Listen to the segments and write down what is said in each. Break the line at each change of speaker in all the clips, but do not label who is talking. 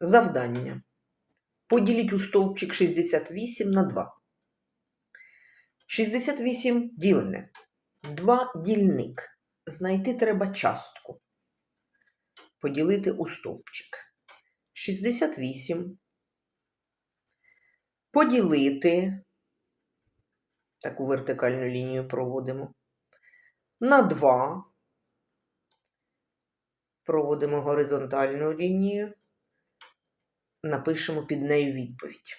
Завдання. Поділіть у стовпчик 68 на 2. 68 ділене. 2 дільник. Знайти треба частку. Поділити у стовпчик. 68. Поділити. Таку вертикальну лінію проводимо. На 2. Проводимо горизонтальну лінію. Напишемо під нею відповідь.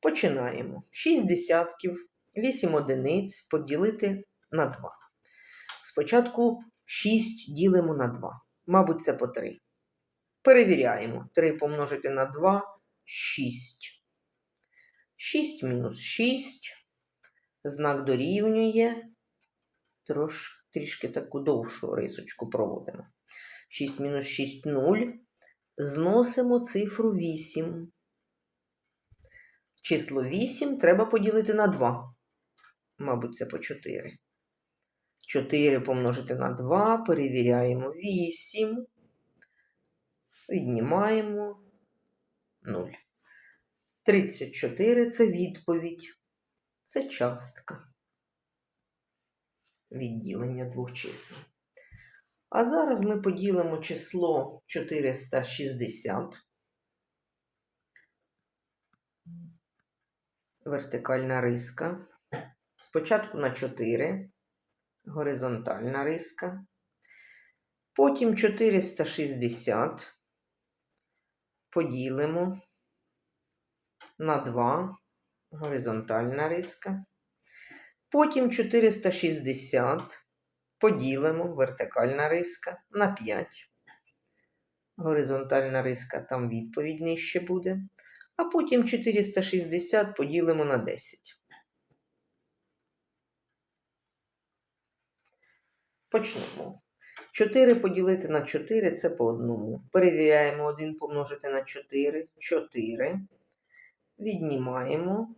Починаємо. 6 десятків, 8 одиниць поділити на 2. Спочатку 6 ділимо на 2. Мабуть, це по 3. Перевіряємо. 3 помножити на 2 6. 6 мінус 6. Знак дорівнює. Трош, трішки таку довшу рисочку проводимо. 6 мінус 6 0. Зносимо цифру 8. Число 8 треба поділити на 2. Мабуть, це по 4. 4 помножити на 2, перевіряємо 8. Віднімаємо 0. 34 це відповідь. Це частка. Відділення двох чисел. А зараз ми поділимо число 460. Вертикальна риска. Спочатку на 4, горизонтальна риска. Потім 460 поділимо на 2, горизонтальна риска. Потім 460 поділимо, вертикальна риска, на 5. Горизонтальна риска, там відповідь нижче буде. А потім 460 поділимо на 10. Почнемо. 4 поділити на 4 це по одному. Перевіряємо 1 помножити на 4. 4. Віднімаємо.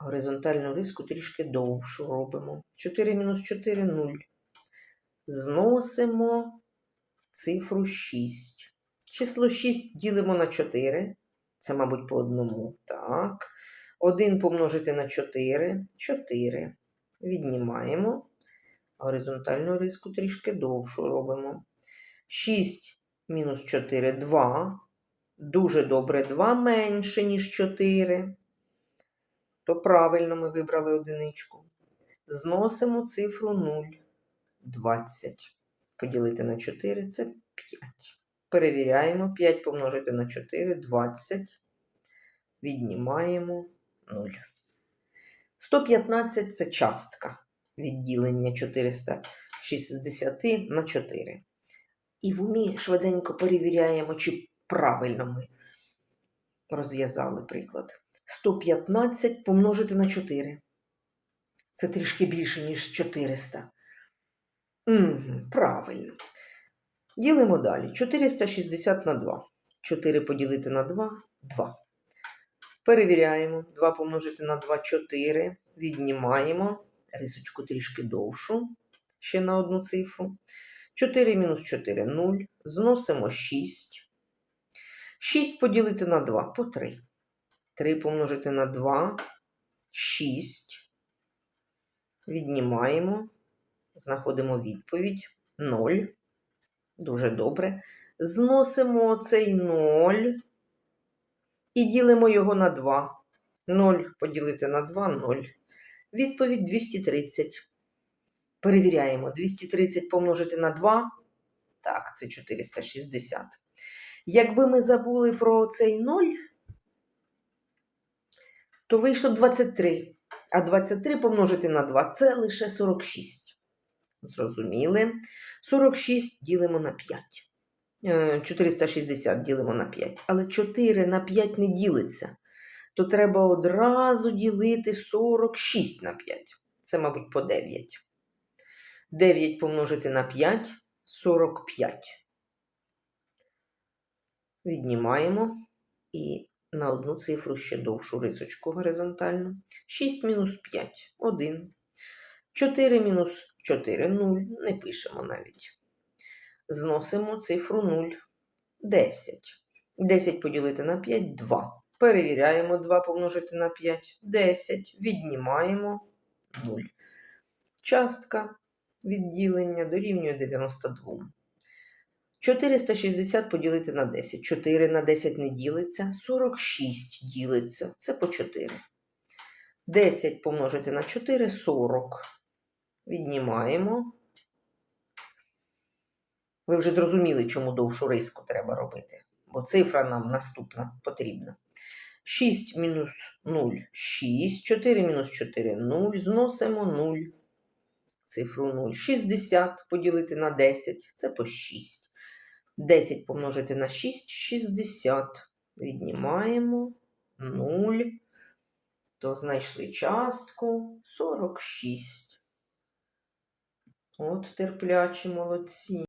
Горизонтальну риску трішки довшу робимо. 4 мінус 4 0. Зносимо цифру 6. Число 6 ділимо на 4. Це, мабуть, по одному. Так. 1 помножити на 4. 4. Віднімаємо. Горизонтальну риску трішки довшу робимо. 6 мінус 4 2. Дуже добре 2 менше, ніж 4. То правильно ми вибрали одиничку. Зносимо цифру 0. 20. Поділити на 4 це 5. Перевіряємо. 5 помножити на 4 20. Віднімаємо 0. 115 це частка відділення 460 на 4. І в умі швиденько перевіряємо, чи правильно ми розв'язали приклад. 115 помножити на 4. Це трішки більше, ніж 400. Угу, правильно. Ділимо далі. 460 на 2. 4 поділити на 2 2. Перевіряємо. 2 помножити на 2 4. Віднімаємо. Рисочку трішки довшу. Ще на одну цифру. 4 мінус 4 0. Зносимо 6. 6 поділити на 2 по 3. 3 помножити на 2 6. Віднімаємо. Знаходимо відповідь 0. Дуже добре. Зносимо цей 0 і ділимо його на 2. 0 поділити на 2 0. Відповідь 230. Перевіряємо. 230 помножити на 2. Так, це 460. Якби ми забули про цей 0, то вийшло 23. А 23 помножити на 2 це лише 46. Зрозуміли? 46 ділимо на 5. Е, 460 ділимо на 5. Але 4 на 5 не ділиться. То треба одразу ділити 46 на 5. Це, мабуть, по 9. 9 помножити на 5 45. Віднімаємо і на одну цифру ще довшу рисочку горизонтальну. 6 мінус 5 1. 4 мінус 4 0. Не пишемо навіть. Зносимо цифру 0. 10. 10 поділити на 5 2. Перевіряємо 2 помножити на 5. 10. Віднімаємо 0. Частка відділення дорівнює 92. 460 поділити на 10. 4 на 10 не ділиться. 46 ділиться. Це по 4. 10 помножити на 4 40. Віднімаємо. Ви вже зрозуміли, чому довшу риску треба робити. Бо цифра нам наступна потрібна. 6 мінус 0 6. 4 мінус 4 0. Зносимо 0. Цифру 0. 60 поділити на 10. Це по 6. 10 помножити на 6 60. Віднімаємо 0. То знайшли частку 46. От терплячі молодці.